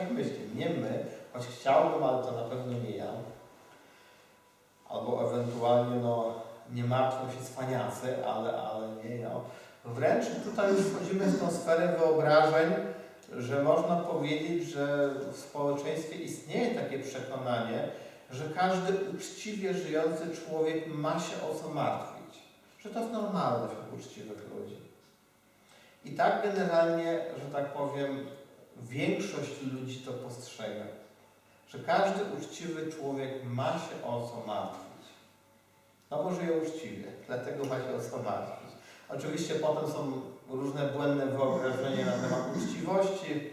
tak myślę, nie my, choć chciałbym, ale to na pewno nie ja. Albo ewentualnie, no, nie martwią się cwaniacy, ale, ale nie ja. Wręcz tutaj już wchodzimy w tą sferę wyobrażeń, że można powiedzieć, że w społeczeństwie istnieje takie przekonanie, że każdy uczciwie żyjący człowiek ma się o co martwić. Że to jest normalne wśród uczciwych ludzi. I tak generalnie, że tak powiem, większość ludzi to postrzega. Że każdy uczciwy człowiek ma się o co martwić. No bo żyje uczciwie, dlatego ma się o co martwić. Oczywiście potem są różne błędne wyobrażenia na temat uczciwości.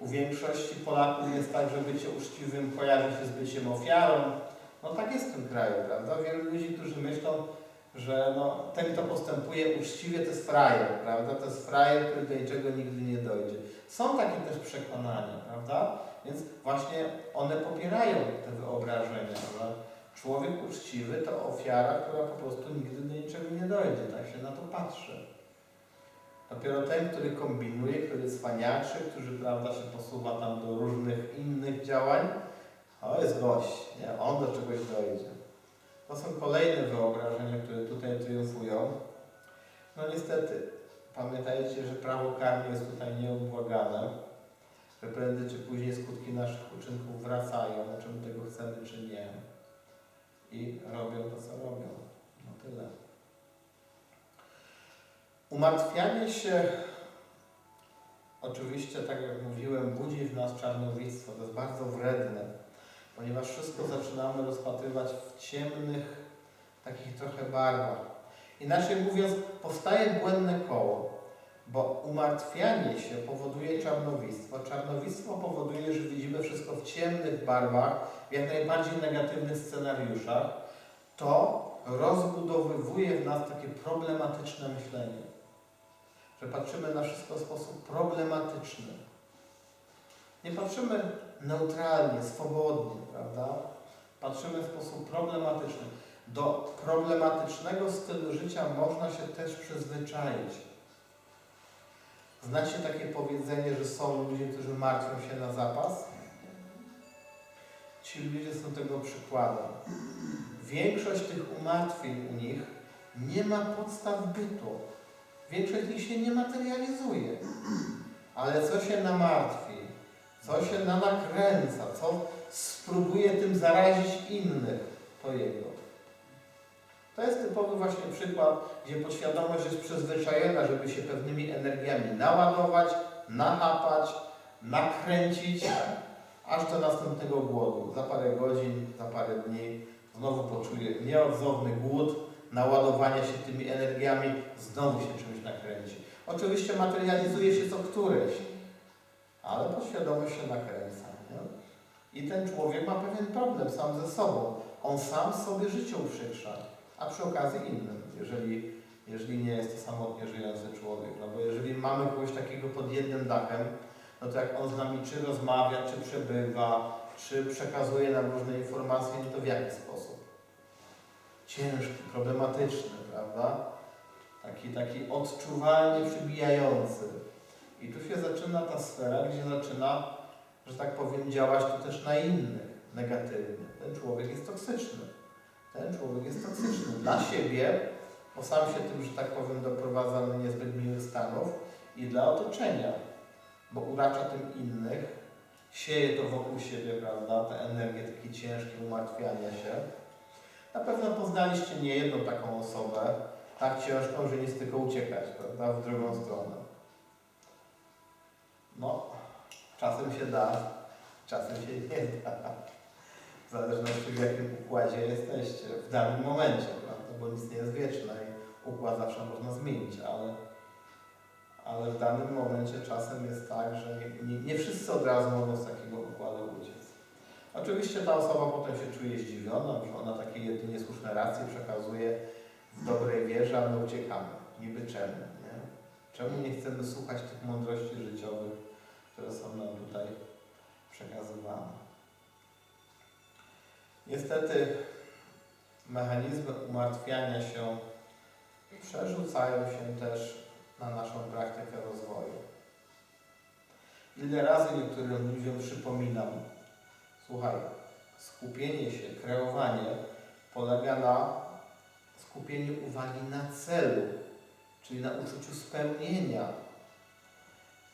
U większości Polaków jest tak, że bycie uczciwym kojarzy się z byciem ofiarą. No tak jest w tym kraju, prawda? Wielu ludzi, którzy myślą, że no, ten, kto postępuje uczciwie, to jest frajer, prawda? To jest frajer, który do niczego nigdy nie. Są takie też przekonania, prawda? Więc właśnie one popierają te wyobrażenia, że człowiek uczciwy to ofiara, która po prostu nigdy do niczego nie dojdzie. Tak się na to patrzy. Dopiero ten, który kombinuje, który cwaniaczy, który prawda, się posuwa tam do różnych innych działań, to jest gość, nie? on do czegoś dojdzie. To są kolejne wyobrażenia, które tutaj triumfują. No niestety, pamiętajcie, że prawo karne jest tutaj nieubłagane, że prędzej czy później skutki naszych uczynków wracają, czy my tego chcemy, czy nie. I robią to, co robią. No tyle. Umartwianie się, oczywiście, tak jak mówiłem, budzi w nas czarnowictwo. To jest bardzo wredne, ponieważ wszystko zaczynamy rozpatrywać w ciemnych, takich trochę barwach. Inaczej mówiąc, powstaje błędne koło, bo umartwianie się powoduje czarnowictwo. Czarnowictwo powoduje, że widzimy wszystko w ciemnych barwach, w jak najbardziej negatywnych scenariuszach. To rozbudowywuje w nas takie problematyczne myślenie że patrzymy na wszystko w sposób problematyczny. Nie patrzymy neutralnie, swobodnie, prawda? Patrzymy w sposób problematyczny. Do problematycznego stylu życia można się też przyzwyczaić. Znacie takie powiedzenie, że są ludzie, którzy martwią się na zapas? Ci ludzie są tego przykładem. Większość tych umartwień u nich nie ma podstaw bytu. Większość z nich się nie materializuje. Ale co się namartwi, co się nakręca, co spróbuje tym zarazić innych, to jego. To jest typowy właśnie przykład, gdzie podświadomość jest przyzwyczajona, żeby się pewnymi energiami naładować, nachapać, nakręcić, aż do następnego głodu. Za parę godzin, za parę dni znowu poczuje nieodzowny głód, naładowania się tymi energiami, znowu się czymś nakręci. Oczywiście materializuje się co któreś, ale podświadomość się nakręca. Nie? I ten człowiek ma pewien problem sam ze sobą. On sam sobie życie uprzykrza, a przy okazji innym, jeżeli, jeżeli nie jest to samotnie żyjący człowiek. No bo jeżeli mamy kogoś takiego pod jednym dachem, no to jak on z nami czy rozmawia, czy przebywa, czy przekazuje nam różne informacje, no to w jaki sposób? ciężki, problematyczny, prawda? Taki, taki odczuwalnie przybijający. I tu się zaczyna ta sfera, gdzie zaczyna, że tak powiem, działać to też na innych negatywnie. Ten człowiek jest toksyczny. Ten człowiek jest toksyczny dla siebie, bo sam się tym, że tak powiem, doprowadza do niezbyt miłych stanów i dla otoczenia, bo uracza tym innych, sieje to wokół siebie, prawda, te energie takie ciężkie, umartwiania się. Na pewno poznaliście nie jedną taką osobę, tak ciężką, że nic tylko uciekać, prawda, w drugą stronę. No, czasem się da, czasem się nie da. W zależności w jakim układzie jesteście w danym momencie, prawda, bo nic nie jest wieczne i układ zawsze można zmienić, ale, ale w danym momencie czasem jest tak, że nie, nie, wszyscy od razu mogą z takiego układu uciec. Oczywiście ta osoba potem się czuje zdziwiona, że ona takie jedynie słuszne racje przekazuje w dobrej wierze, a my uciekamy. Niby czemu, nie? Czemu nie chcemy słuchać tych mądrości życiowych, które są nam tutaj przekazywane? Niestety mechanizmy umartwiania się przerzucają się też na naszą praktykę rozwoju. Ile razy niektórym ludziom przypomina, Słuchaj, skupienie się, kreowanie polega na skupieniu uwagi na celu, czyli na uczuciu spełnienia.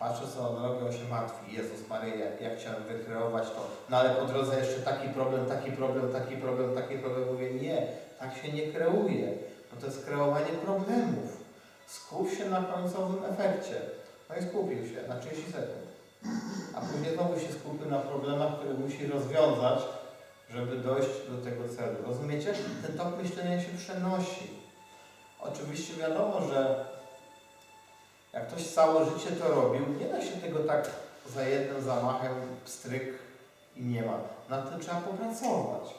Patrzę co on robi, on się martwi. Jezus Maryja, jak chciałem wykreować to. No ale po drodze jeszcze taki problem, taki problem, taki problem, taki problem. Mówię, nie, tak się nie kreuje. Bo to jest kreowanie problemów. Skup się na końcowym efekcie. No i skupił się na 30 sekund. A później znowu się skupił na problemach, które musi rozwiązać, żeby dojść do tego celu. Rozumiecie? Ten tok myślenia się przenosi. Oczywiście wiadomo, że jak ktoś całe życie to robił, nie da się tego tak za jednym zamachem pstryk i nie ma. Na tym trzeba popracować.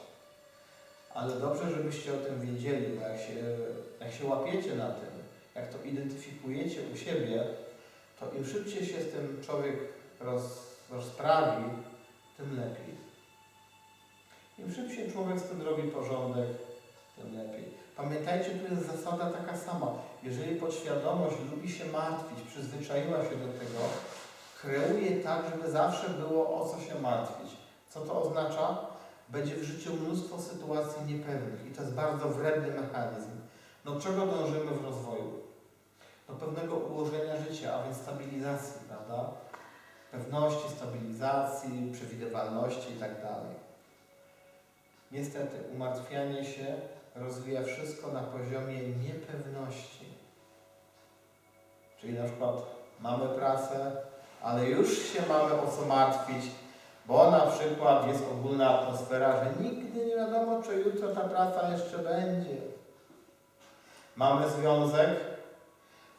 Ale dobrze, żebyście o tym wiedzieli, jak się, jak się łapiecie na tym, jak to identyfikujecie u siebie, to im szybciej się z tym człowiek roz, rozprawi, tym lepiej. Im szybciej człowiek z tym robi porządek, tym lepiej. Pamiętajcie, tu jest zasada taka sama. Jeżeli podświadomość lubi się martwić, przyzwyczaiła się do tego, kreuje tak, żeby zawsze było o co się martwić. Co to oznacza? Będzie w życiu mnóstwo sytuacji niepewnych i to jest bardzo wredny mechanizm. Do czego dążymy w rozwoju? Do pewnego ułożenia życia, a więc stabilizacji, prawda? Pewności, stabilizacji, przewidywalności itd. Niestety, umartwianie się rozwija wszystko na poziomie niepewności. Czyli na przykład mamy pracę, ale już się mamy o co martwić, bo na przykład jest ogólna atmosfera, że nigdy nie wiadomo, czy jutro ta praca jeszcze będzie. Mamy związek,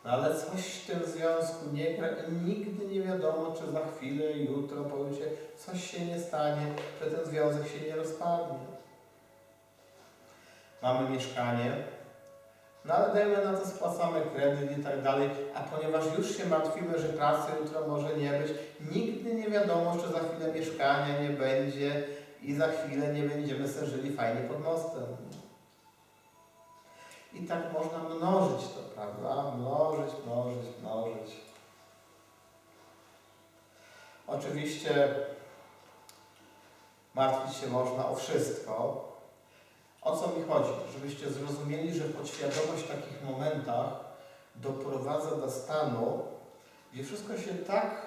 no ale coś w tym związku nie gra i nigdy nie wiadomo, czy za chwilę, jutro, pojutrze coś się nie stanie, że ten związek się nie rozpadnie. Mamy mieszkanie, no ale dajmy na to spłacamy kredyt i tak dalej, a ponieważ już się martwimy, że pracy jutro może nie być, nigdy nie wiadomo, czy za chwilę mieszkania nie będzie i za chwilę nie będziemy sobie żyli fajnie pod mostem. I tak można mnożyć to, prawda? Mnożyć, mnożyć, mnożyć. Oczywiście martwić się można o wszystko. O co mi chodzi? Żebyście zrozumieli, że podświadomość w takich momentach doprowadza do stanu, gdzie wszystko się tak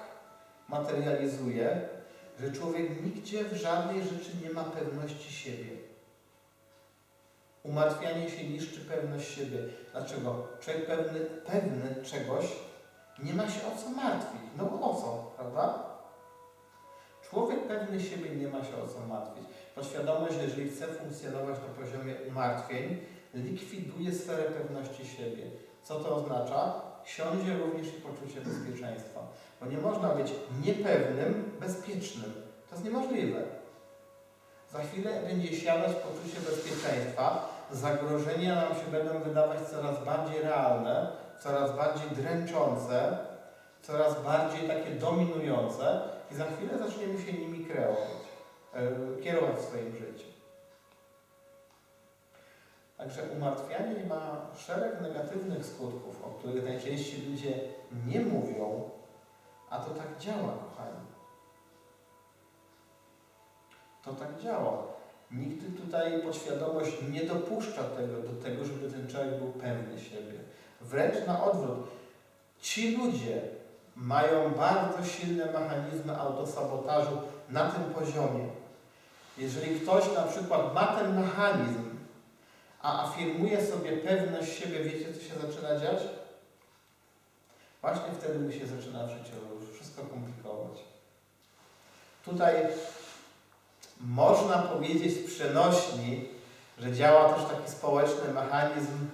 materializuje, że człowiek nigdzie w żadnej rzeczy nie ma pewności siebie. Umartwianie się niszczy pewność siebie. Dlaczego? Człowiek pewny, pewny czegoś nie ma się o co martwić. No bo o co, prawda? Pewny siebie nie ma się o co martwić. Podświadomość, jeżeli chce funkcjonować na poziomie umartwień, likwiduje sferę pewności siebie. Co to oznacza? Siądzie również i poczucie bezpieczeństwa. Bo nie można być niepewnym, bezpiecznym. To jest niemożliwe. Za chwilę będzie siadać poczucie bezpieczeństwa, zagrożenia nam się będą wydawać coraz bardziej realne, coraz bardziej dręczące, coraz bardziej takie dominujące i za chwilę zaczniemy się nimi kreować, e, kierować w swoim życiu. Także umartwianie ma szereg negatywnych skutków, o których najczęściej ludzie nie mówią, a to tak działa, kochani. To tak działa. Nigdy tutaj podświadomość nie dopuszcza tego, do tego, żeby ten człowiek był pewny siebie. Wręcz na odwrót. Ci ludzie mają bardzo silne mechanizmy autosabotażu na tym poziomie. Jeżeli ktoś na przykład ma ten mechanizm, a afirmuje sobie pewność siebie, wiecie co się zaczyna dziać? Właśnie wtedy mu się zaczyna w życiu wszystko komplikować. Tutaj można powiedzieć w przenośni, że działa też taki społeczny mechanizm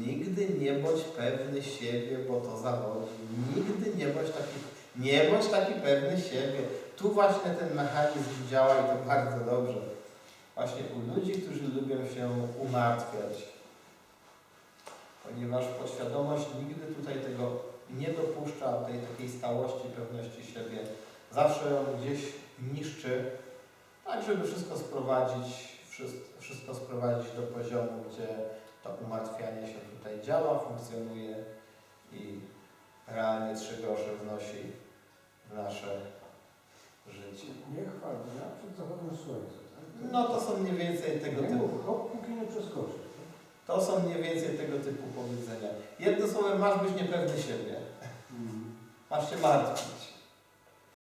nigdy nie bądź pewny siebie, bo to zawodzi. Nigdy nie bądź taki, nie bądź taki pewny siebie. Tu właśnie ten mechanizm działa i to bardzo dobrze. Właśnie u ludzi, którzy lubią się umartwiać. Ponieważ podświadomość nigdy tutaj tego nie dopuszcza, tej takiej stałości, pewności siebie. Zawsze ją gdzieś niszczy, tak żeby wszystko sprowadzić, wszystko sprowadzić do poziomu, gdzie to umartwianie się tutaj działa, funkcjonuje i realnie trzy grosze wnosi w nasze życie. Nie chwal dnia przed zachodem słońca. Tak? No to są mniej więcej tego Nie typu. mów póki nie przeskoczysz. Tak? To są mniej więcej tego typu powiedzenia. Jednym słowem, masz być niepewny siebie. Mm. Masz się martwić.